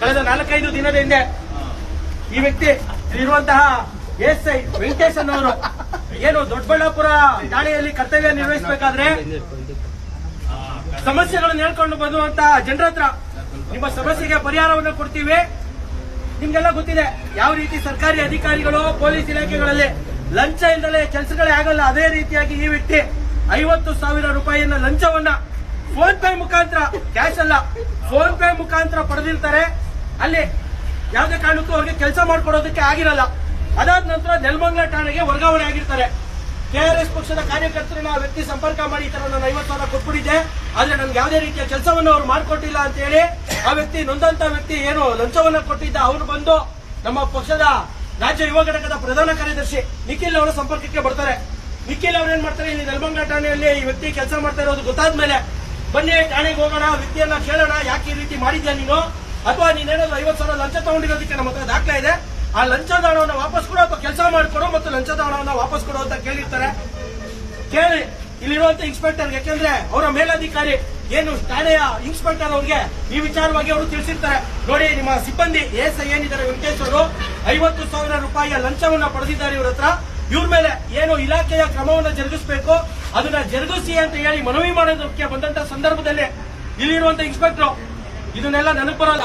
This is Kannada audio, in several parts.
ಕಳೆದ ನಾಲ್ಕೈದು ದಿನದ ಹಿಂದೆ ಈ ವ್ಯಕ್ತಿ ಇರುವಂತಹ ಎಸ್ ಐ ವೆಂಕಟೇಶನ್ ಅವರು ಏನು ದೊಡ್ಡಬಳ್ಳಾಪುರ ಠಾಣೆಯಲ್ಲಿ ಕರ್ತವ್ಯ ನಿರ್ವಹಿಸಬೇಕಾದ್ರೆ ಸಮಸ್ಯೆಗಳನ್ನು ಹೇಳ್ಕೊಂಡು ಬಂದುವಂತಹ ಜನರ ಹತ್ರ ನಿಮ್ಮ ಸಮಸ್ಯೆಗೆ ಪರಿಹಾರವನ್ನು ಕೊಡ್ತೀವಿ. ನಿಮ್ಗೆಲ್ಲ ಗೊತ್ತಿದೆ, ಯಾವ ರೀತಿ ಸರ್ಕಾರಿ ಅಧಿಕಾರಿಗಳು, ಪೊಲೀಸ್ ಇಲಾಖೆಗಳಲ್ಲಿ ಲಂಚ ಇಲ್ಲದೆ ಕೆಲಸಗಳೇ ಆಗಲ್ಲ. ಅದೇ ರೀತಿಯಾಗಿ ಈ ವ್ಯಕ್ತಿ ಐವತ್ತು ಸಾವಿರ ರೂಪಾಯಿಯನ್ನ ಲಂಚವನ್ನ ಫೋನ್ ಪೇ ಮುಖಾಂತರ, ಕ್ಯಾಶ್ ಅಲ್ಲ, ಫೋನ್ ಪೇ ಮುಖಾಂತರ ಪಡೆದಿರ್ತಾರೆ. ಅಲ್ಲಿ ಯಾವುದೇ ಕಾರಣಕ್ಕೂ ಅವ್ರಿಗೆ ಕೆಲಸ ಮಾಡಿಕೊಡೋದಕ್ಕೆ ಆಗಿರಲ್ಲ. ಅದಾದ ನಂತರ ನೆಲಮಂಗ್ಲ ಠಾಣೆಗೆ ವರ್ಗಾವಣೆ ಆಗಿರ್ತಾರೆ. ಕೆಆರ್ಎಸ್ ಪಕ್ಷದ ಕಾರ್ಯಕರ್ತರನ್ನ ಆ ವ್ಯಕ್ತಿ ಸಂಪರ್ಕ ಮಾಡಿ ಈ ತರ ನಾನು ಐವತ್ತು ಸಾವಿರ ಕೊಟ್ಬಿಟ್ಟಿದ್ದೆ. ಆದ್ರೆ ನನ್ಗೆ ಯಾವುದೇ ರೀತಿಯ ಕೆಲಸವನ್ನು ಅವ್ರು ಮಾಡ್ಕೊಟ್ಟಿಲ್ಲ ಅಂತ ಹೇಳಿ ಆ ವ್ಯಕ್ತಿ, ನೊಂದಂತ ವ್ಯಕ್ತಿ ಏನು ಲಂಚವನ್ನ ಕೊಟ್ಟಿದ್ದ ಅವರು ಬಂದು ನಮ್ಮ ಪಕ್ಷದ ರಾಜ್ಯ ಯುವ ಘಟಕದ ಪ್ರಧಾನ ಕಾರ್ಯದರ್ಶಿ ನಿಖಿಲ್ ಅವರ ಸಂಪರ್ಕಕ್ಕೆ ಬರ್ತಾರೆ. ನಿಖಿಲ್ ಅವ್ರು ಏನ್ ಮಾಡ್ತಾರೆ, ಇಲ್ಲಿ ನೆಲಮಂಗ್ಲ ಠಾಣೆಯಲ್ಲಿ ಈ ವ್ಯಕ್ತಿ ಕೆಲಸ ಮಾಡ್ತಾ ಇರೋದು ಗೊತ್ತಾದ್ಮೇಲೆ ಬನ್ನಿ, ಠಾಣೆಗೆ ಹೋಗೋಣ ವ್ಯಕ್ತಿಯನ್ನ ಕೇಳೋಣ, ಯಾಕೆ ಈ ರೀತಿ ಮಾಡಿದ್ಯಾ ನೀನು? ಅಥವಾ ನೀನೇನಾದ್ರು ಐವತ್ತು ಸಾವಿರ ಲಂಚ ತಗೊಂಡಿರೋದಕ್ಕೆ ನಮ್ಮ ಹತ್ರ ದಾಖಲೆ ಇದೆ. ಆ ಲಂಚದ ಹಣವನ್ನು ವಾಪಸ್ ಕೊಡು ಅಥವಾ ಕೆಲಸ ಮಾಡಿಕೊಡು ಮತ್ತು ಲಂಚದ ಹಣವನ್ನು ವಾಪಸ್ ಕೊಡು ಅಂತ ಕೇಳಿರ್ತಾರೆ. ಕೇಳಿ, ಇಲ್ಲಿರುವಂತ ಇನ್ಸ್ಪೆಕ್ಟರ್ ಯಾಕೆಂದ್ರೆ ಅವರ ಮೇಲಾಧಿಕಾರಿ ಏನು ಠಾಣೆಯ ಇನ್ಸ್ಪೆಕ್ಟರ್ ಅವ್ರಿಗೆ ಈ ವಿಚಾರವಾಗಿ ಅವರು ತಿಳಿಸಿರ್ತಾರೆ. ನೋಡಿ, ನಿಮ್ಮ ಸಿಬ್ಬಂದಿ ಎಸ್ ಏನಿದ್ದಾರೆ, ವೆಂಕಟೇಶ್ ಅವರು, ಐವತ್ತು ಸಾವಿರ ರೂಪಾಯಿಯ ಲಂಚವನ್ನ ಪಡೆದಿದ್ದಾರೆ ಇವ್ರ ಹತ್ರ. ಇವ್ರ ಮೇಲೆ ಏನು ಇಲಾಖೆಯ ಕ್ರಮವನ್ನು ಜರುಗಿಸಬೇಕು? ಅದನ್ನ ಜರುಗಿಸಿ ಅಂತ ಹೇಳಿ ಮನವಿ ಮಾಡೋದಕ್ಕೆ ಬಂದಂತ ಸಂದರ್ಭದಲ್ಲಿ ಇಲ್ಲಿರುವಂತ ಇನ್ಸ್ಪೆಕ್ಟರ್ ಇದನ್ನೆಲ್ಲ ನೆನಪು ಬರಲ್ಲ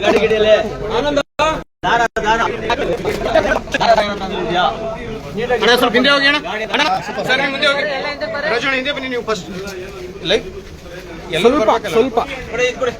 ಗಾಡಿ ಗಿಡಿಯಲ್ಲಿ ದಾರ ದಾರ ಅಣ್ಣ ಸ್ವಲ್ಪ ಹಿಂದೆ ಹೋಗಿ ಅಣ್ಣ. ಅಣ್ಣ ಸರ್ ನೀವು ಮುಂದೆ ಹೋಗಿ. ರಜೋಣ ಹಿಂದೆ ಬನ್ನಿ ನೀವು ಫಸ್ಟ್ ಲೈಕ್ ಸ್ವಲ್ಪ ಸ್ವಲ್ಪ. ಕೊಡಿ ಇದು ಕೊಡಿ.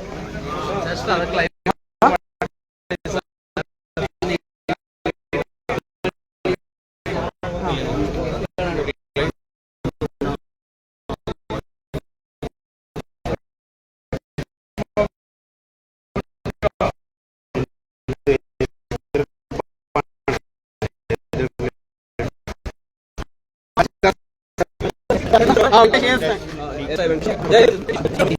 Um, okay.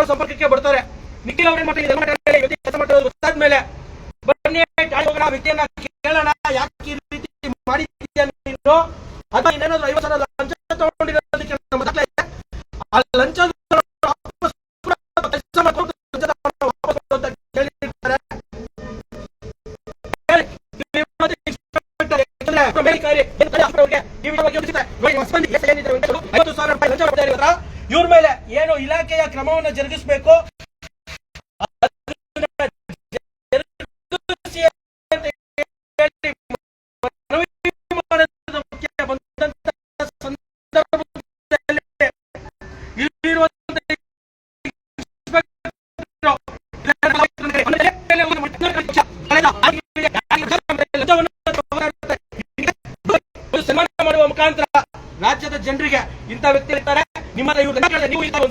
ಅವರ ಸಂಪರ್ಕಕ್ಕೆ ಬರ್ತಾರೆ. ನಿಖಿಲ್ ಅವ್ರೇನ್ ಮಾಡ್ತಾರೆ?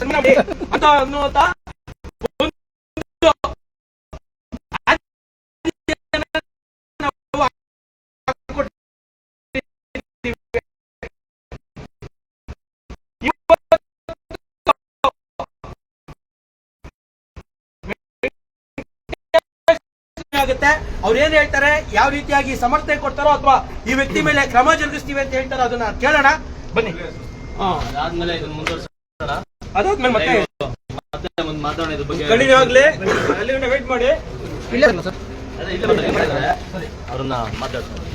ಸಂಭ್ರಮ ಅಂತ ಅನ್ನುವಂತ ಆಗುತ್ತೆ. ಅವ್ರು ಏನ್ ಹೇಳ್ತಾರೆ? ಯಾವ ರೀತಿಯಾಗಿ ಸಮರ್ಥನೆ ಕೊಡ್ತಾರೋ ಅಥವಾ ಈ ವ್ಯಕ್ತಿ ಮೇಲೆ ಕ್ರಮ ಜರುಗಿಸ್ತೀವಿ ಅಂತ ಹೇಳ್ತಾರೋ ಅದನ್ನ ಕೇಳೋಣ. ಬನ್ನಿ. ಹಾ ಅದಾದ್ಮೇಲೆ ಇದನ್ನ ಮುಂದುವರ್ಸೋಣ. ಅದಾದ್ಮೇಲೆ ಮತ್ತೆ ಮತ್ತೆ ಮುಂದೆ ಮಾತಾಡೋಣ ಇದ್ರ ಬಗ್ಗೆ. ಕಡಿಮೆ ಆಗ್ಲಿ. ಅಲ್ಲಿ ವೇಟ್ ಮಾಡಿ. ಇಲ್ಲ ಸರ್. ಅವ್ರನ್ನ ಮಾತಾಡ್ತಾರೆ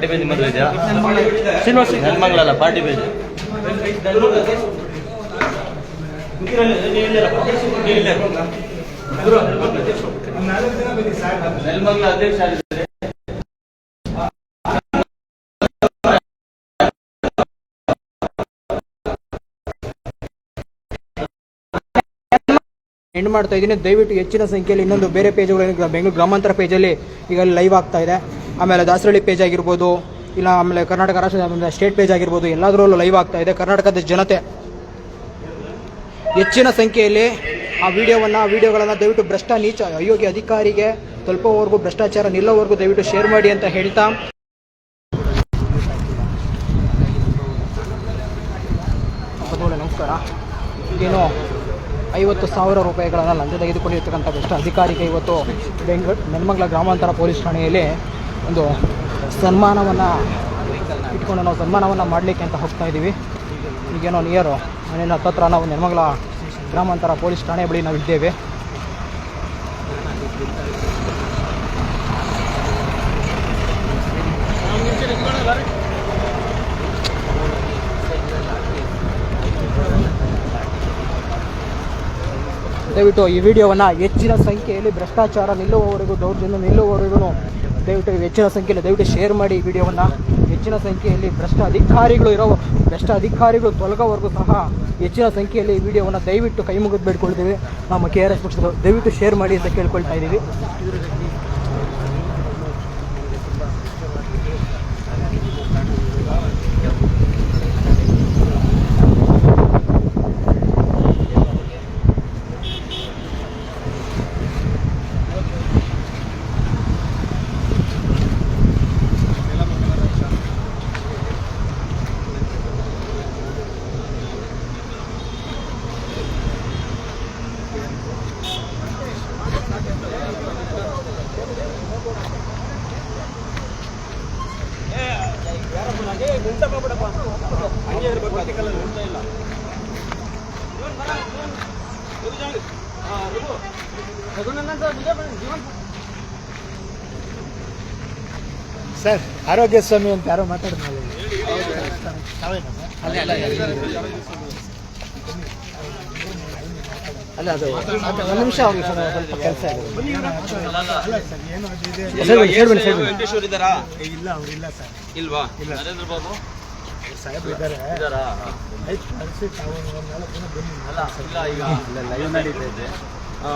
ಪಾರ್ಟಿ ಪೇಜ್ ಮದುವೆ ಇದೆಯಾ? ನೆನ್ಮಂಗ್ಲಲ್ಲ ಪಾರ್ಟಿ ಪೇಜ್ ನೆಲಮಂಗ್ಲ ಎಂಡ್ ಮಾಡ್ತಾ ಇದ್ದೀನಿ. ದಯವಿಟ್ಟು ಹೆಚ್ಚಿನ ಸಂಖ್ಯೆಯಲ್ಲಿ ಇನ್ನೊಂದು ಬೇರೆ ಪೇಜ್ಗಳು ಬೆಂಗಳೂರು ಗ್ರಾಮಾಂತರ ಪೇಜಲ್ಲಿ ಈಗ ಲೈವ್ ಆಗ್ತಾ ಇದೆ. ಆಮೇಲೆ ದಾಸರಳ್ಳಿ ಪೇಜ್ ಆಗಿರ್ಬೋದು, ಇಲ್ಲ ಆಮೇಲೆ ಕರ್ನಾಟಕ ರಾಷ್ಟ್ರ ಸ್ಟೇಟ್ ಪೇಜ್ ಆಗಿರ್ಬೋದು, ಎಲ್ಲದರಲ್ಲೂ ಲೈವ್ ಆಗ್ತಾ ಇದೆ. ಕರ್ನಾಟಕದ ಜನತೆ ಹೆಚ್ಚಿನ ಸಂಖ್ಯೆಯಲ್ಲಿ ಆ ವಿಡಿಯೋವನ್ನು ವಿಡಿಯೋಗಳನ್ನು ದಯವಿಟ್ಟು ಭ್ರಷ್ಟ ನೀಚ ಅಯೋಗ್ಯ ಅಧಿಕಾರಿಗೆ ತಲುಪೋವರೆಗೂ ಭ್ರಷ್ಟಾಚಾರ ನಿಲ್ಲೋವರೆಗೂ ದಯವಿಟ್ಟು ಶೇರ್ ಮಾಡಿ ಅಂತ ಹೇಳ್ತಾ. ನಮಸ್ಕಾರ. ಏನು ಐವತ್ತು ಸಾವಿರ ರೂಪಾಯಿಗಳನ್ನು ಲಂಚ ತೆಗೆದುಕೊಂಡಿರ್ತಕ್ಕಂಥ ಭ್ರಷ್ಟ ಅಧಿಕಾರಿಗೆ ಇವತ್ತು ಬೆಂಗಳೂರು ನೆಲಮಂಗಲ ಗ್ರಾಮಾಂತರ ಪೊಲೀಸ್ ಠಾಣೆಯಲ್ಲಿ ಒಂದು ಸನ್ಮಾನವನ್ನು ಇಟ್ಕೊಂಡು ನಾವು ಸನ್ಮಾನವನ್ನು ಮಾಡಲಿಕ್ಕೆ ಅಂತ ಹೋಗ್ತಾ ಇದ್ದೀವಿ. ಈಗೇನೋ ನಿಯರು ಮನೇನ ಹತ್ತತ್ರ ನಾವು ನೆಲಮಂಗಲ ಗ್ರಾಮಾಂತರ ಪೊಲೀಸ್ ಠಾಣೆ ಬಳಿ ನಾವು ಇದ್ದೇವೆ. ದಯವಿಟ್ಟು ಈ ವಿಡಿಯೋವನ್ನು ಹೆಚ್ಚಿನ ಸಂಖ್ಯೆಯಲ್ಲಿ ಭ್ರಷ್ಟಾಚಾರ ನಿಲ್ಲುವವರೆಗೂ, ದೌರ್ಜನ್ಯ ನಿಲ್ಲುವವರೆಗೂ ದಯವಿಟ್ಟು ಹೆಚ್ಚಿನ ಸಂಖ್ಯೆಯಲ್ಲಿ ದಯವಿಟ್ಟು ಶೇರ್ ಮಾಡಿ ಈ ವಿಡಿಯೋವನ್ನು. ಹೆಚ್ಚಿನ ಸಂಖ್ಯೆಯಲ್ಲಿ ಭ್ರಷ್ಟ ಅಧಿಕಾರಿಗಳು ಇರೋ ಭ್ರಷ್ಟ ಅಧಿಕಾರಿಗಳು ತೊಲಗೋವರೆಗೂ ಸಹ ಹೆಚ್ಚಿನ ಸಂಖ್ಯೆಯಲ್ಲಿ ಈ ವಿಡಿಯೋವನ್ನು ದಯವಿಟ್ಟು ಕೈ ಮುಗಿದು ಬೇಡ್ಕೊಳ್ತೀವಿ. ನಮ್ಮ ಕೆ ಆರ್ ಎಸ್ ಪಕ್ಷದ ದಯವಿಟ್ಟು ಶೇರ್ ಮಾಡಿ ಅಂತ ಕೇಳ್ಕೊಳ್ತಾ ಇದ್ದೀವಿ. ಸರ್ ಆರೋಗ್ಯ ಸ್ವಾಮಿ ಅಂತ ಯಾರೋ ಮಾತಾಡಿದ್ಮೇಲೆ ಅಲ್ಲ ಅದು ಒಂದು ನಿಮಿಷ ಅವ್ರಿಗೆ ಸ್ವಲ್ಪ ಕೆಲಸ ಇದೆ. ವೆಂಕಟೇಶ್ವರ ಇದ್ದಾರಾ? ಇಲ್ಲ ಅವ್ರಿಲ್ಲ ಸರ್. ಇಲ್ವಾ? ನರೇಂದ್ರ ಬಾಬು? ಸಾಹೇಬ್ರು ಇದ್ದಾರೆ ಇದ್ದಾರಾ ಆಯ್ತು ಕಳಿಸಿ ತಾವು ಒಂದು ನಾಲ್ಕು ಜನ ಬನ್ನಿ ಅಲ್ಲ ಇಲ್ಲ ಈಗ ಲೈವ್ ನಡೀತಾ ಇದೆ ಆ?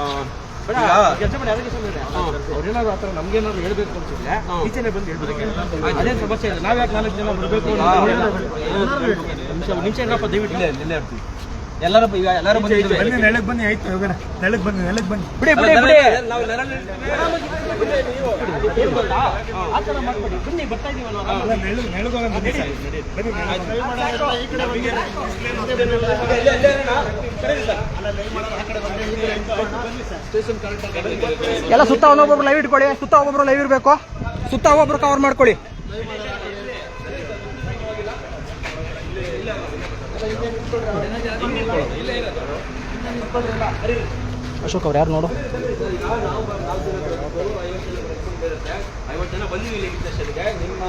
ಅವ್ರೇನಾದ್ರು ಥರ ನಮ್ಗೇನಾದ್ರು ಹೇಳ್ಬೇಕು ಅನ್ಸಿದ್ರೆ ಈಚೆನೆ ಬಂದು ಹೇಳ್ಬೇಕು ಅದೇ ಸಮಸ್ಯೆ ಇದೆ ನಾವ್ ಯಾಕೆ ನಾಲ್ಕು ಜನ ಬರಬೇಕು ನಿಮಿಷ ನಿಮಿಷ ಏನಪ್ಪ ದಯವಿಟ್ಟು ಇಲ್ಲೇ ಇಲ್ಲೇ ಇರ್ತೀವಿ ಎಲ್ಲರೂ ಈಗ ಎಲ್ಲರೂ ಬಂದಿದ್ದೀವಿ ಬನ್ನಿ ನೆಲಕ್ಕೆ ಬನ್ನಿ ಆಯ್ತು ಹೋಗೋಣ ನೆಲಕ್ಕೆ ಬನ್ನಿ ನೆಲಕ್ಕೆ ಬನ್ನಿ ಬಿಡಿ ಬಿಡಿ ಬಿಡಿ ನಾವು ಇಲ್ಲ ಇಲ್ಲ ಇಲ್ಲ ಇಲ್ಲ ಇಲ್ಲ ಇಲ್ಲ ಬನ್ನಿ ಬರ್ತಾ ಇಲ್ಲ ಇಲ್ಲ ಅಲ್ಲ ನೆಲಕ್ಕೆ ನೆಲಕ್ಕೆ ಹೋಗೋಣ ಬನ್ನಿ ಇಲ್ಲ ಇಲ್ಲ ಇಲ್ಲ ಎಲ್ಲ ಸುತ್ತ ಒಬ್ಬೊಬ್ರು ಲೈವ್ ಇಟ್ಕೊಳ್ಳಿ ಸುತ್ತ ಒಬ್ಬೊಬ್ರು ಲೈವ್ ಇರಬೇಕು ಸುತ್ತ ಒಬ್ಬೊಬ್ರು ಕವರ್ ಮಾಡ್ಕೊಳ್ಳಿ ಅಶೋಕ್ ಅವ್ರು ಯಾರು ನೋಡು ಐವತ್ತು ಜನ ಬಂದಿದ್ದೀವಿ ಇಲ್ಲಿ ಸ್ಟೇಷನ್ಗೆ ನಿಮ್ಮ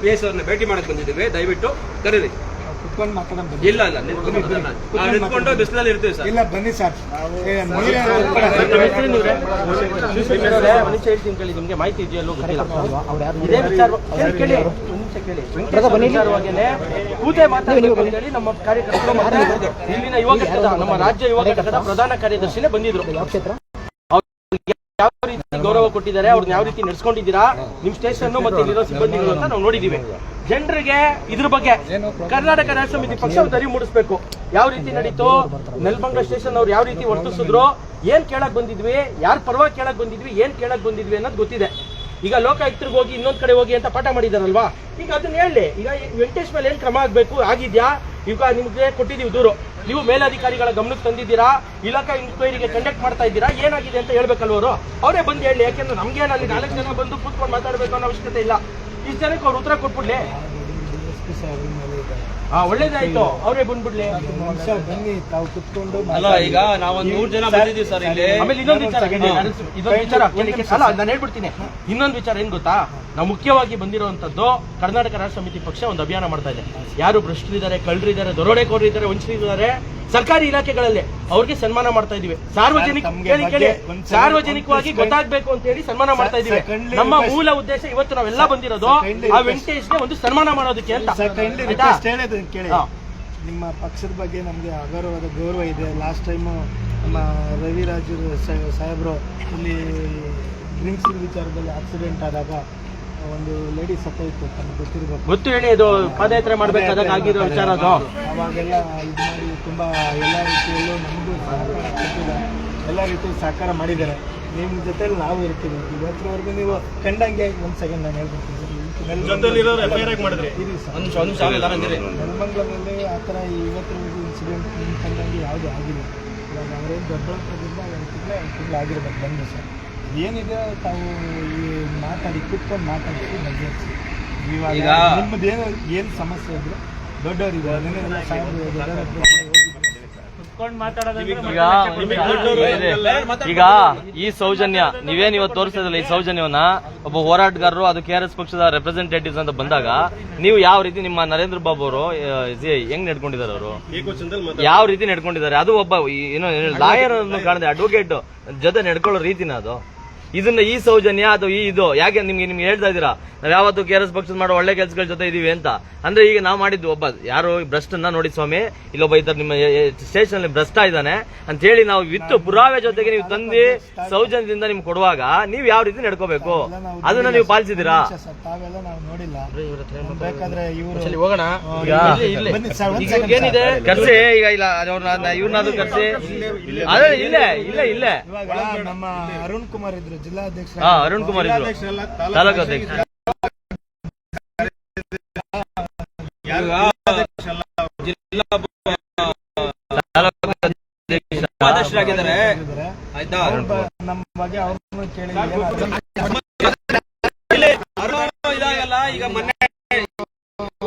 ಪಿ ಎಸ್ ಅವ್ರನ್ನ ಭೇಟಿ ಮಾಡಕ್ ಬಂದಿದ್ದೀವಿ ದಯವಿಟ್ಟು ಕರೀರಿ ಇಲ್ಲ ಇಲ್ಲ ನಿಂತ್ಕೊಂಡು ಬಿಸಿಲಲ್ಲಿ ಇರ್ತೀವಿ ಸರ್ ಇಲ್ಲ ಬನ್ನಿ ನಿಮ್ಗೆ ಮಾಹಿತಿ ಇದೆಯಲ್ಲೂ ಗೊತ್ತಿಲ್ಲ ಅವ್ರು ಯಾರು ಇದೇ ವಿಚಾರ ಕೇಳಿ. ಕೇಳಿ ಒಂದು ಅಂತ ಕೇಳಿ ಕೂತೆ ಮಾತಾಡಬೇಕು ಅಂತ ನಮ್ಮ ಕಾರ್ಯಕರ್ತರು ಮತ್ತೆ ಇಲ್ಲಿನ ಯುವ ಘಟಕದ ನಮ್ಮ ರಾಜ್ಯ ಯುವ ಘಟಕದ ಪ್ರಧಾನ ಕಾರ್ಯದರ್ಶಿನೇ ಬಂದಿದ್ರು. ಯಾವ ಯಾವ ರೀತಿ ಗೌರವ ಕೊಟ್ಟಿದ್ದಾರೆ ಅವ್ರನ್ನ ಯಾವ ರೀತಿ ನಡೆಸ್ಕೊಂಡಿದ್ದೀರಾ? ನಿಮ್ ಸ್ಟೇಷನ್ ಮತ್ತೆ ಇಲ್ಲಿರೋ ಸಿಬ್ಬಂದಿಗಳು ಅಂತ ನಾವು ನೋಡಿದೀವಿ ಜನರಿಗೆ ಇದ್ರ ಬಗ್ಗೆ ಕರ್ನಾಟಕ ರಾಷ್ಟ್ರ ಸಮಿತಿ ಪಕ್ಷ ಒಂದು ಅರಿವು ಮೂಡಿಸ್ಬೇಕು. ಯಾವ ರೀತಿ ನಡೀತು? ನೆಲ್ಬಂಗ್ಲ ಸ್ಟೇಷನ್ ಅವ್ರು ಯಾವ ರೀತಿ ವರ್ತಿಸಿದ್ರು? ಏನ್ ಕೇಳಕ್ ಬಂದಿದ್ವಿ? ಯಾರ ಪರವಾಗಿ ಕೇಳಕ್ ಬಂದಿದ್ವಿ? ಏನ್ ಕೇಳಕ್ ಬಂದಿದ್ವಿ ಅನ್ನೋದು ಗೊತ್ತಿದೆ. ಈಗ ಲೋಕಾಯುಕ್ತರಿಗೆ ಹೋಗಿ, ಇನ್ನೊಂದು ಕಡೆ ಹೋಗಿ ಅಂತ ಪಾಠ ಮಾಡಿದಾರಲ್ವಾ? ಈಗ ಅದನ್ನ ಹೇಳಿ. ಈಗ ವೆಂಕಟೇಶ್ ಮೇಲೆ ಏನು ಕ್ರಮ ಆಗಬೇಕು, ಆಗಿದ್ಯಾ? ಈಗ ನಿಮಗೆ ಕೊಟ್ಟಿದ್ದೀವಿ ದೂರು. ನೀವು ಮೇಲಧಿಕಾರಿಗಳ ಗಮನಕ್ಕೆ ತಂದಿದ್ದೀರಾ? ಇಲಾಖಾ ಇನ್ಕ್ವೈರಿಗೆ ಕಂಡಕ್ಟ್ ಮಾಡ್ತಾ ಇದ್ದೀರಾ? ಏನಾಗಿದೆ ಅಂತ ಹೇಳ್ಬೇಕಲ್ವರು ಅವರೇ? ಬಂದು ಹೇಳಿ, ಯಾಕೆಂದ್ರೆ ನಮ್ಗೆ ಅಲ್ಲಿ ನಾಲ್ಕು ಜನ ಬಂದು ಕೂತ್ಕೊಂಡು ಮಾತಾಡಬೇಕು ಅನ್ನೋ ಅವಶ್ಯಕತೆ ಇಲ್ಲ. ಇಷ್ಟು ಜನಕ್ಕೆ ಅವ್ರು ಉತ್ತರ ಕೊಟ್ಬಿಡ್ಲಿ. ಹಾ ಒಳ್ಳೇದಾಯ್ತು. ಅವರೇ ಬಂದ್ಬಿಡ್ಲಿ. ಬನ್ನಿ ತಾವು ಕುತ್ಕೊಂಡು ಅಲ್ಲ ಈಗ ನಾವೊಂದ್ ನೂರ್ ಜನ ಬಂದಿದ್ದೀವಿ ಸರ್ ಇಲ್ಲಿ. ಆಮೇಲೆ ಇನ್ನೊಂದು ವಿಚಾರ ಇದೊಂದು ವಿಚಾರ. ಅಲ್ಲ ನಾನು ಹೇಳ್ಬಿಡ್ತೀನಿ. ಇನ್ನೊಂದು ವಿಚಾರ ಏನ್ ಗೊತ್ತಾ? ನಾವು ಮುಖ್ಯವಾಗಿ ಬಂದಿರುವಂತದ್ದು ಕರ್ನಾಟಕ ರಾಷ್ಟ್ರ ಸಮಿತಿ ಪಕ್ಷ ಒಂದು ಅಭಿಯಾನ ಮಾಡ್ತಾ ಇದೆ. ಯಾರು ಭ್ರಷ್ಟರಿದ್ದಾರೆ ಕಳ್ಳರಿದ್ದಾರೆ ದರೋಡೆಕೋರಿದ್ದಾರೆ ವಂಚಿತರಿದ್ದಾರೆ ಸರ್ಕಾರಿ ಇಲಾಖೆಗಳಲ್ಲಿ ಅವ್ರಿಗೆ ಸನ್ಮಾನ ಮಾಡ್ತಾ ಇದೀವಿ. ಸಾರ್ವಜನಿಕ ತಮ್ಗೆ ಕೇಳಿ ಕೇಳಿ. ಸಾರ್ವಜನಿಕವಾಗಿ ಗೊತ್ತಾಗ್ಬೇಕು ಅಂತ ಹೇಳಿ ಸನ್ಮಾನ ಮಾಡ್ತಾ ಇದೀವಿ. ನಮ್ಮ ಮೂಲ ಉದ್ದೇಶ ಇವತ್ತು ನಾವೆಲ್ಲ ಬಂದಿರೋದು ಆ ವೆಂಕಟೇಶ್ಗೆ ಒಂದು ಸನ್ಮಾನ ಮಾಡೋದಕ್ಕೆ ಅಂತ. ಹೇಳೋದು ಕೇಳಿ ನಿಮ್ಮ ಪಕ್ಷದ ಬಗ್ಗೆ ನಮಗೆ ಅಗಾರವಾದ ಗೌರವ ಇದೆ. ಲಾಸ್ಟ್ ಟೈಮು ನಮ್ಮ ರವಿರಾಜು ಸಾಹೇಬ್ರು ಇಲ್ಲಿ ಡ್ರಿಂಕ್ಸ್ ವಿಚಾರದಲ್ಲಿ ಆಕ್ಸಿಡೆಂಟ್ ಆದಾಗ ಒಂದು ಲೇಡಿ ಸತ್ತೋಯ್ತು ತಮ್ಗೆ ಗೊತ್ತಿರಬೇಕು. ಗೊತ್ತು ಹೇಳಿ ಇದು ಪಾದಯಾತ್ರೆ ಮಾಡ್ಬೇಕಾದಾಗ ಆಗಿರೋ ವಿಚಾರ ಅದು. ಅವಾಗೆಲ್ಲ ಇದು ಮಾಡಿ ತುಂಬ ಎಲ್ಲ ರೀತಿಯಲ್ಲೂ ನಮಗೂ ಸಹಕಾರ ಕೊಟ್ಟಿದ್ದಾರೆ. ಎಲ್ಲ ರೀತಿ ಸಹಕಾರ ಮಾಡಿದ್ದಾರೆ. ನಿಮ್ಮ ಜೊತೆಲಿ ನಾವು ಇರ್ತೀವಿ. ಇವತ್ತರವರೆಗೂ ನೀವು ಕಂಡಂಗೆ ಒಂದು ಸೆಕೆಂಡ್ ನಾನು ಹೇಳ್ಬಿಡ್ತೀನಿ. ಒಂದ್. ನೆಲಮಂಗಲದಲ್ಲಿ ಆ ಥರ ಇವತ್ತಿನವರೆಗೂ ಇನ್ಸಿಡೆಂಟ್ ನಿಮ್ಮ ಕಂಡಂಗೆ ಯಾವುದೂ ಆಗಿಲ್ಲ. ಇವಾಗ ಅವರೇನು ದೊಡ್ಡಬಳ್ಳಾಪುರದಿಂದ ಒಂದು ತಿಂಗಳು ಒಂದು ತಿಂಗಳು ಆಗಿರ್ಬೇಕು ಬಂದು ಸರ್. ಏನಿದೆ ತಾವು ಈ ಮಾತಾಡಿ ಕೂತ್ಕೊಂಡು ಮಾತಾಡಿ ಬಗೆಹರಿಸಿ ಇವಾಗ ನಿಮ್ಮದೇನು ಏನು ಸಮಸ್ಯೆ ದೊಡ್ಡವರಿದ್ದಾರೆ. ನಿನ್ನೆ ಸಾಹೇಬ್ರು ದೊಡ್ಡವ್ರ. ಈಗ ಈಗ ಈ ಸೌಜನ್ಯ ನೀವೇನ್ ಇವತ್ತು ತೋರಿಸಿದ್ರಲ್ಲ ಈ ಸೌಜನ್ಯವನ್ನ ಒಬ್ಬ ಹೋರಾಟಗಾರರು ಅದು ಕೆ ಆರ್ ಎಸ್ ಪಕ್ಷದ ರೆಪ್ರೆಸೆಂಟೇಟಿವ್ಸ್ ಅಂತ ಬಂದಾಗ ನೀವು ಯಾವ ರೀತಿ ನಿಮ್ಮ ನರೇಂದ್ರ ಬಾಬು ಅವರು ಹೆಂಗ್ ನಡ್ಕೊಂಡಿದ್ದಾರೆ ಅವರು? ಯಾವ ರೀತಿ ನಡ್ಕೊಂಡಿದ್ದಾರೆ? ಅದು ಒಬ್ಬ ಏನು ಲಾಯರ್ ಅನ್ನು ಕಾಣದೆ ಅಡ್ವೊಕೇಟ್ ಜೊತೆ ನಡ್ಕೊಳ್ಳೋ ರೀತಿನ ಅದು. ಇದನ್ನ ಈ ಸೌಜನ್ಯ ಅಥವಾ ಈ ಇದು ಯಾಕೆ ನಿಮ್ಗೆ ನಿಮ್ಗೆ ಹೇಳ್ತಾ ಇದ್ದೀರಾ? ನಾವ್ ಯಾವತ್ತು ಕೆ ಆರ್ ಎಸ್ ಪಕ್ಷದ ಮಾಡೋ ಒಳ್ಳೆ ಕೆಲಸಗಳ ಜೊತೆ ಇದೀವಿ ಅಂತ. ಅಂದ್ರೆ ಈಗ ನಾವು ಮಾಡಿದ್ವಿ ಒಬ್ಬ ಯಾರು ಭ್ರಷ್ಟನ್ನ ನೋಡಿ ಸ್ವಾಮಿ ಇಲ್ಲೊಬ್ಬ ಈ ತರ ನಿಮ್ಮ ಸ್ಟೇಷನ್ ಅಲ್ಲಿ ಭ್ರಷ್ಟ ಇದ್ದಾನೆ ಅಂತ ಹೇಳಿ ನಾವು ವಿತ್ತು ಪುರಾವೆ ಜೊತೆಗೆ ನೀವು ತಂದಿ ಸೌಜನ್ಯದಿಂದ ನಿಮ್ಗೆ ಕೊಡುವಾಗ ನೀವು ಯಾವ ರೀತಿ ನಡ್ಕೋಬೇಕು? ಅದನ್ನ ನೀವು ಪಾಲಿಸಿದೀರಾ ಏನಿದೆ? ಕರ್ಸಿ ಈಗ ಇಲ್ಲ ಇವ್ರನ್ನ ಇವ್ರನ್ನಾದ್ರು ಕರ್ಸಿ. ಅದೇ ಇಲ್ಲೇ ಇಲ್ಲೇ ಇಲ್ಲೇ. ನಮ್ಮ ಅರುಣ್ ಕುಮಾರ್ ಇದ್ರು ಜಿಲ್ಲಾಧ್ಯಕ್ಷ ಹಾ ಅರುಣ್ ಕುಮಾರ್ ಇದ್ರು. ತಾಲೂಕು ಅಧ್ಯಕ್ಷ ಉಪಾಧ್ಯಕ್ಷರಾಗಿದ್ದಾರೆ. ಆಯ್ತಾ? ನಮ್ಮ ಬಗ್ಗೆ ಅವ್ರನ್ನು ಕೇಳಿ ಇಲ್ಲಿ ಅರುಣ್ ಇದಾಗಲ್ಲ ಈಗ ಮೊನ್ನೆ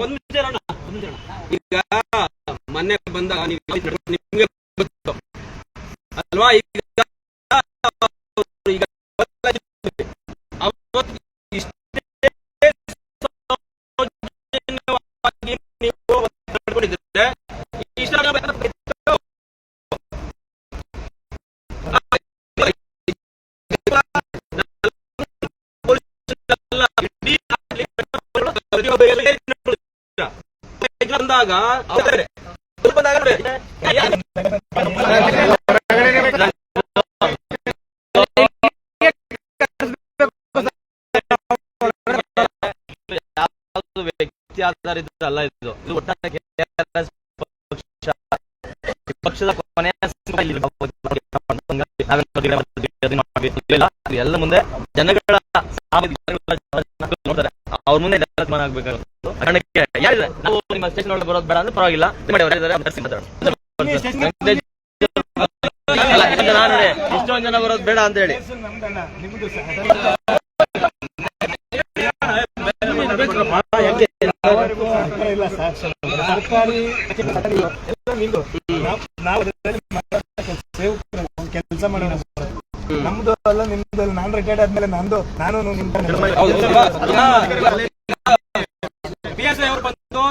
ಒಂದ್. ಈಗ ಮೊನ್ನೆ ಬಂದಾಗ ನಿಮ್ಗೆ ಅಲ್ವಾ? ಈಗ ಬಂದಾಗ ಬಂದಾಗ ವ್ಯಕ್ತಿ ಆಧಾರಿತ ಅಲ್ಲ ಇದು. ಇದು ಒಟ್ಟಾರೆ ಪಕ್ಷದ ಕೊನೆಯ ಎಲ್ಲ ಮುಂದೆ ಜನಗಳ ನೋಡ್ತಾರೆ. ಅವ್ರ ಮುಂದೆ ಆಗ್ಬೇಕಾಗುತ್ತೆ. ಕಾರಣಕ್ಕೆ ಯಾರಿದ್ರೆ ನಾವು ನಿಮ್ಮ ಸ್ಟೇಷನ್ ಒಳಗೆ ಬರೋದು ಬೇಡ ಅಂದ್ರೆ ಪರವಾಗಿಲ್ಲ. ನಾನು ಇಷ್ಟೊಂದು ಜನ ಬರೋದು ಬೇಡ ಅಂತ ಹೇಳಿ. ಸರ್ಕಾರ ಕೆಲಸ ಮಾಡೋಣ ಅಲ್ಲ ನಿಮ್ದು ಅಲ್ಲ. ನಾನು ರಿಟೈರ್ಡ್ ಆದ್ಮೇಲೆ ನಂದು ನಾನು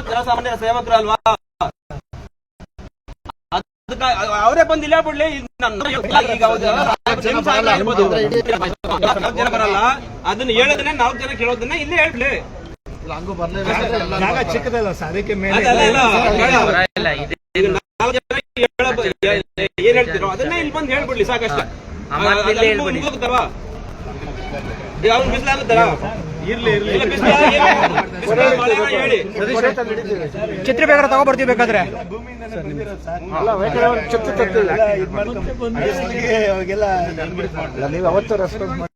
ಜನಸಾಮಾನ್ಯ ಸೇವಕರು ಅಲ್ವಾ? ಅವರೇ ಬಂದು ಇಲ್ಲ ಬಿಡ್ಲಿ. ಜನ ಬರಲ್ಲ. ಅದನ್ನ ಹೇಳೋದನ್ನ ನಾಲ್ಕು ಜನ ಕೇಳೋದನ್ನ ಇಲ್ಲೇ ಹೇಳ್ಬಿಡ್ಲಿ. ಜಾಗ ಚಿಕ್ಕದಲ್ಲ ಸರ್ ಅದಕ್ಕೆ ಮೇಲೆ ಏನ್ ಹೇಳ್ತಿರೋ ಅದನ್ನ ಇಲ್ಲಿ ಬಂದು ಹೇಳ್ಬಿಡ್ಲಿ ಸಾಕಷ್ಟೇ. ಮುಗಿದವಾ ಅವ್ನು ಬಿಸಿಲಾಗುತ್ತಾರ ಇರ್ಲಿ ಇರ್ಲಿ. ಹೇಳಿ. ಛತ್ರಿ ಬೇಕಾದ್ರೆ ತಗೊಬರ್ತೀವಿ ಬೇಕಾದ್ರೆ. ನೀವು ಅವತ್ತು ರೆಸ್ಪಾನ್ಸ್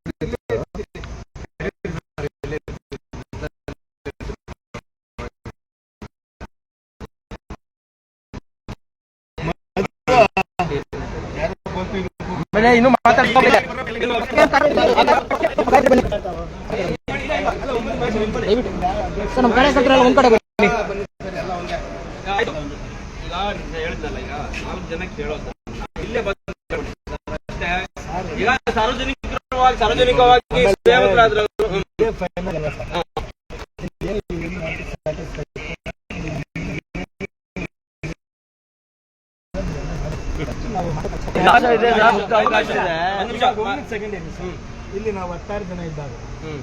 ಆಮೇಲೆ ಇನ್ನು ಮಾತಾಡ್ಕೊಂಡಿದೆ ಸರ್ ನಮ್ಮ ಕಾರ್ಯಕರ್ತರೆಲ್ಲ ಒಂದ್ ಕಡೆ ಬನ್ನಿ. ಆಯ್ತು ಈಗ ಹೇಳಿದ್ನಲ್ಲ ಈಗ ನಾಲ್ಕು ಜನ ಕೇಳೋದು ಇಲ್ಲೇ ಬಂದು ಈಗ ಸಾರ್ವಜನಿಕವಾಗಿ ಸಾರ್ವಜನಿಕವಾಗಿ ಸೇವಕರಾದ್ರೆ ಹ್ಮ್. ಇದೇ final ಅಲ್ಲ ಸರ್. ಏನು ಇದು ಮಾಡಿ satisfaction ಇಲ್ಲಿ ನಾವು ಹತ್ತಾರು ಜನ ಇದ್ದಾಗ ಹ್ಮ್.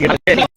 que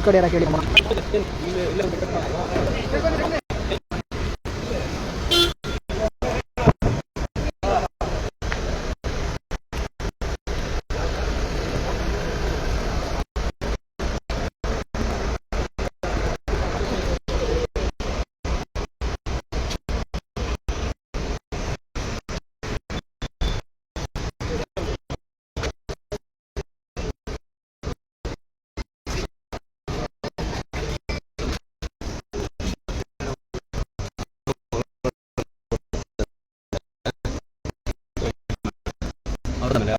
ಒಂದ್ ಕಡೆ ಇರಕ್ಕೆ ಹೇಳಿ Yeah.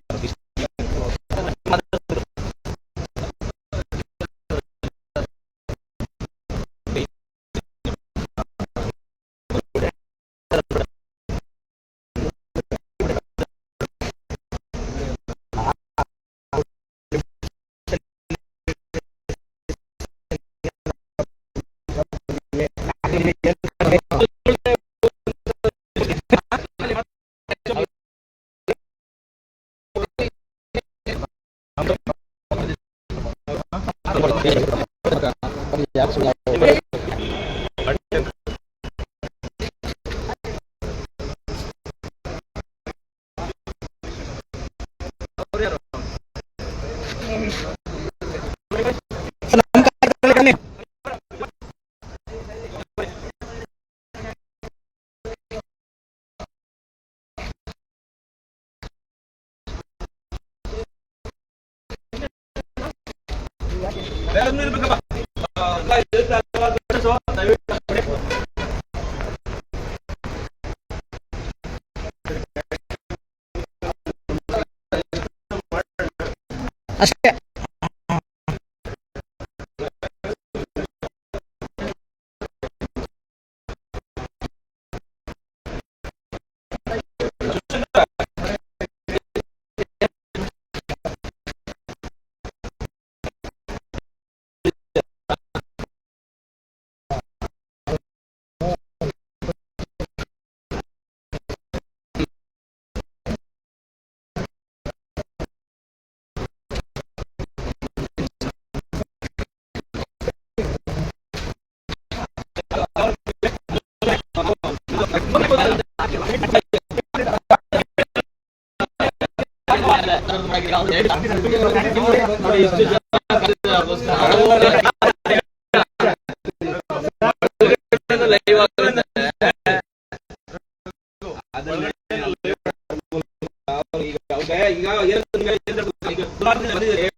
ಈಗ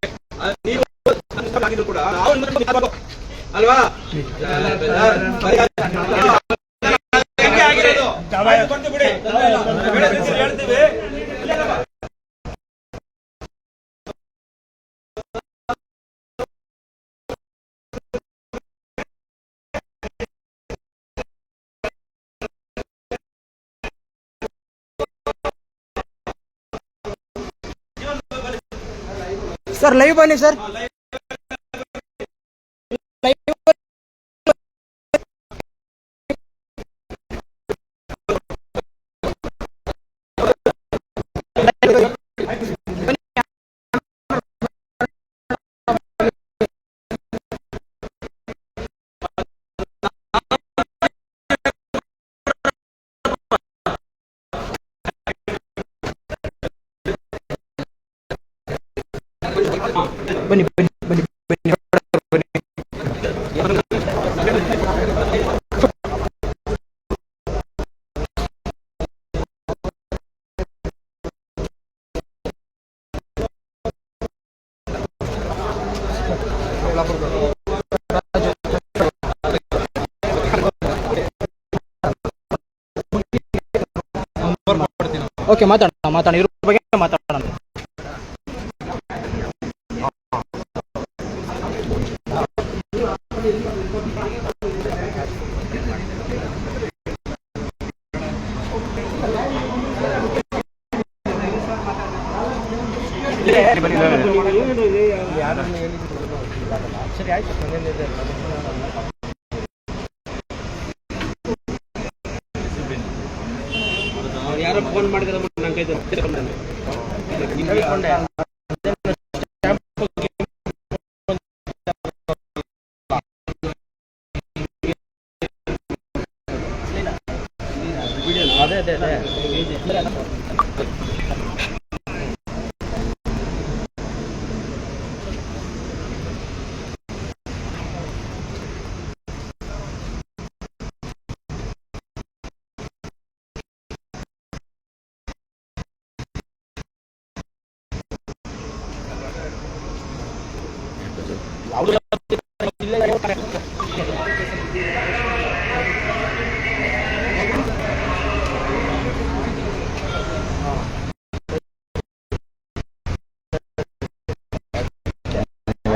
ಸರ್ ಲೈವ್ ಬನ್ನಿ ಬನ್ನಿ ಬನ್ನಿ ಬನ್ನಿ ಬನ್ನಿ ಬನ್ನಿ ಓಕೆ ಮಾತಾಡೋಣ ಮಾತಾಡೋಣ ಫೋನ್ ಮಾಡಿದ್ರೆ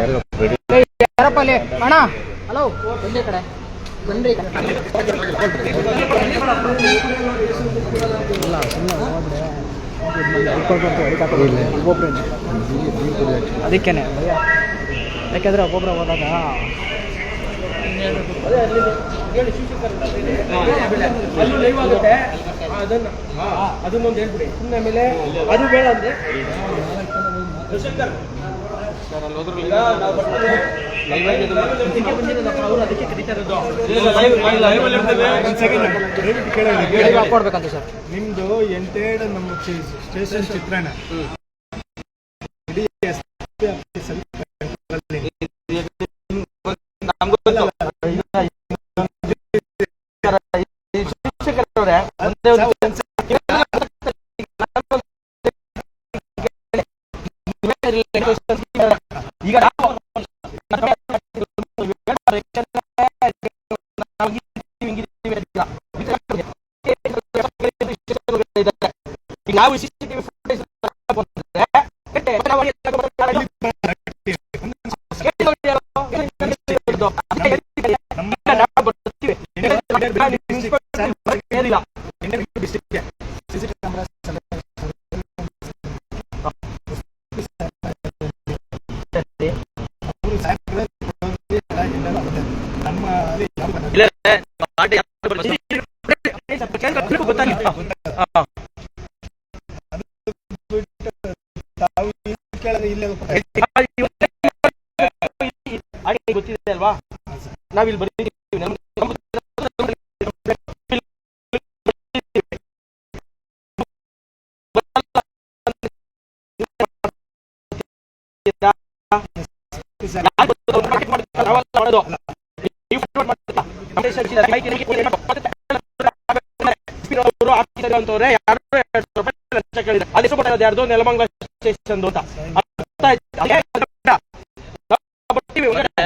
ಯಾರಪ್ಪ ಅಣ್ಣ ಹಲೋ ಕಡೆ. ಅದಕ್ಕೇನೆ ಯಾಕೆಂದ್ರೆ ಒಬ್ಬೊಬ್ರೆ ಹೋದಾಗ ಅದನ್ನ ಅದನ್ನೊಂದು ಹೇಳ್ಬಿಡಿ ಸುಮ್ಮನೆ ಮೇಲೆ ಅದು ಬೇಡ ಅಂದ್ರೆ ಹಾಕೊಡ್ಬೇಕಂತ ಸರ್ ನಿಮ್ದು ಎಂಟೇಡ್ ನಮ್ಮ ಸ್ಟೇಷನ್ ಚಿತ್ರಣ ಒಂದೇ ಒಂದು ಅಲ್ಲಿ ಹೆಸರು ಅದೇ ಯಾರ್ದು ನೆಲಮಂಗಲ ಸ್ಟೇಷನ್ ಅಂತ ಅರ್ಥ ಆಯ್ತಾ? ಅದೇ ಬೇಡ. ನಾವು ಬರ್ತೀವಿ ಹೊರಗಡೆ.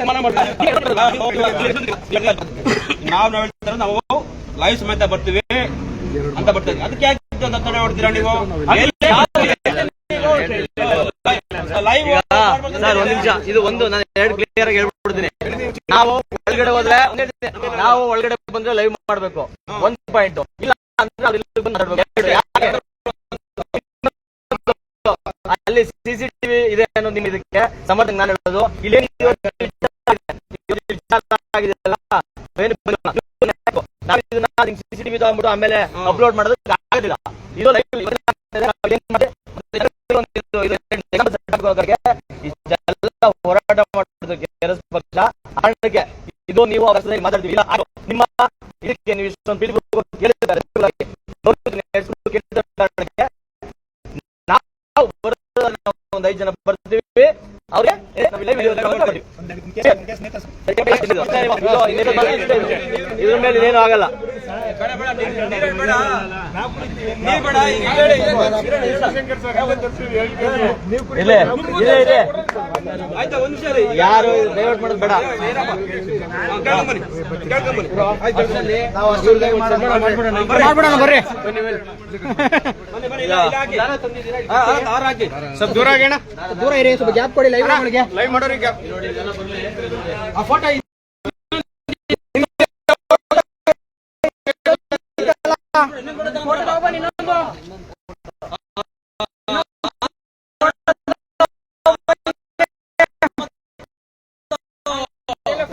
ಸನ್ಮಾನ ಮಾಡ್ತಾರೆ. ನಾವು ನಾವು ಹೇಳ್ತಾರೆ ನಾವು ಲೈವ್ ಸಮೇತ ಬರ್ತೀವಿ ಅಂತ ಬರ್ತೀವಿ ಅದಕ್ಕೆ ಯಾಕೆ ಅಂತ ತಡೆ ಹೊಡ್ತೀರಾ ನೀವು? ಲೈವ್ ಸರ್ ಒಂದ್ ನಿಮಿಷ ಇದು ಒಂದು ನಾನು ಎರಡು ಕ್ಲಿಯರ್ ಆಗಿ ಹೇಳ್ಬಿಡ್ತೀನಿ. ನಾವು ಒಳಗಡೆ ಹೋದ್ರೆ ನಾವು ಒಳಗಡೆ ಬಂದ್ರೆ ಲೈವ್ ಮಾಡ್ಬೇಕು. ಒಂದ್ ಪಾಯಿಂಟ್ ಇಲ್ಲ ಅಂದ್ರೆ ಅವ್ರು ಇಲ್ಲಿ ಬಂದು. ಅಲ್ಲಿ ಸಿಸಿಟಿವಿ ಇದೆ ಅನ್ನೋದು ನಿಮ್ ಇದಕ್ಕೆ ಸಮರ್ಥನೆ ನಾನು ಹೇಳೋದು. ಇಲ್ಲಿ ಸಿಸಿಟಿವಿ ತಗೊಂಡ್ಬಿಟ್ಟು ಆಮೇಲೆ ಅಪ್ಲೋಡ್ ಮಾಡೋದಕ್ಕೆ ಆಗೋದಿಲ್ಲ. ಇದು ಹೋರಾಟ ಮಾಡೋದಕ್ಕೆ ಕಾಂಗ್ರೆಸ್ ಪಕ್ಷ. ಕಾರಣಕ್ಕೆ ಇದು ನೀವು ಅವರ ಮಾತಾಡ್ತೀವಿ. ಇಲ್ಲ ನಿಮ್ಮ ಇದಕ್ಕೆ ನೀವು ಇಷ್ಟೊಂದು ಕೇಳಿದ್ದಾರೆ ನಾವು ಒಂದು ಐದು ಜನ ಬರ್ತೀವಿ. ಅವ್ರಿಗೆ ಏ, ನಾವು ಇಲ್ಲೇ video ತಗೊಂಡು ಬರ್ತೀವಿ. ಇದ್ರ ಮೇಲೆ ಏನು ಆಗಲ್ಲ. ಯಾರು ಡೈವರ್ಟ್ ಮಾಡೋದು ಬೇಡ. ಬರ್ರಿ ಸ್ವಲ್ಪ ದೂರ ಆಗೇಣ ದೂರ ಇರಿ ಸ್ವಲ್ಪ ಗ್ಯಾಪ್ ಕೊಡಿ ಲೈವ್ ಲೈವ್ ಮಾಡೋರಿಗೆ. ಆ ಫೋಟೋ